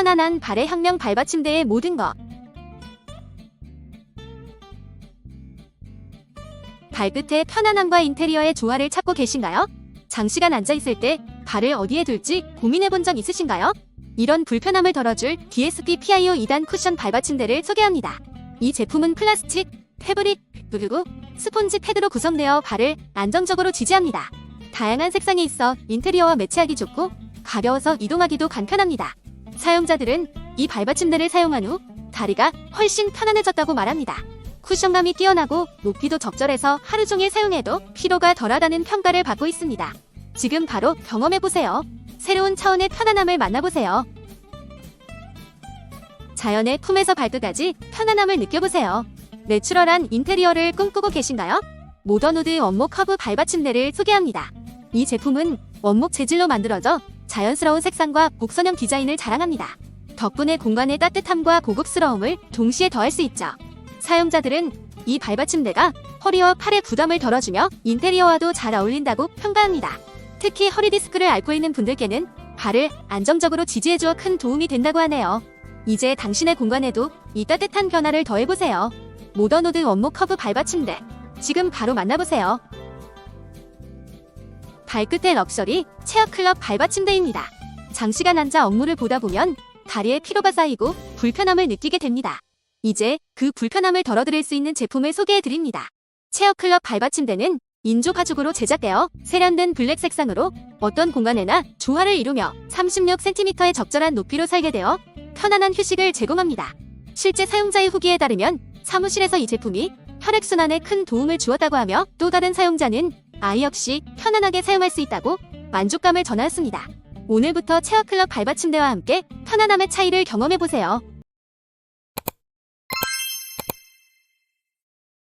편안한 발의 혁명 발바 침대의 모든 것. 발끝의 편안함과 인테리어의 조화를 찾고 계신가요? 장시간 앉아있을 때 발을 어디에 둘지 고민해본 적 있으신가요? 이런 불편함을 덜어줄 DSP PIO 2단 쿠션 발바 침대를 소개합니다. 이 제품은 플라스틱, 패브릭, 그리고 스폰지 패드로 구성되어 발을 안정적으로 지지합니다. 다양한 색상이 있어 인테리어와 매치하기 좋고 가벼워서 이동하기도 간편합니다. 사용자들은 이 발바 침대를 사용한 후 다리가 훨씬 편안해졌다고 말합니다. 쿠션감이 뛰어나고 높이도 적절해서 하루 종일 사용해도 피로가 덜하다는 평가를 받고 있습니다. 지금 바로 경험해보세요. 새로운 차원의 편안함을 만나보세요. 자연의 품에서 발끝까지 편안함을 느껴보세요. 내추럴한 인테리어를 꿈꾸고 계신가요? 모던우드 원목 커브 발바 침대를 소개합니다. 이 제품은 원목 재질로 만들어져 자연스러운 색상과 곡선형 디자인을 자랑합니다. 덕분에 공간의 따뜻함과 고급스러움을 동시에 더할 수 있죠. 사용자들은 이 발바 침대가 허리와 팔의 부담을 덜어주며 인테리어와도 잘 어울린다고 평가합니다. 특히 허리 디스크를 앓고 있는 분들께는 발을 안정적으로 지지해주어 큰 도움이 된다고 하네요. 이제 당신의 공간에도 이 따뜻한 변화를 더해보세요. 모던우드 원목 커브 발바 침대. 지금 바로 만나보세요. 발끝의 럭셔리 체어 클럽 발바 침대입니다. 장시간 앉아 업무를 보다 보면 다리에 피로가 쌓이고 불편함을 느끼게 됩니다. 이제 그 불편함을 덜어드릴 수 있는 제품을 소개해 드립니다. 체어 클럽 발바 침대는 인조 가죽으로 제작되어 세련된 블랙 색상으로 어떤 공간에나 조화를 이루며 36cm의 적절한 높이로 설계되어 편안한 휴식을 제공합니다. 실제 사용자의 후기에 따르면 사무실에서 이 제품이 혈액순환에 큰 도움을 주었다고 하며 또 다른 사용자는 아이 없이 편안하게 사용할 수 있다고 만족감을 전하였습니다. 오늘부터 체어클럽 발바 침대와 함께 편안함의 차이를 경험해보세요.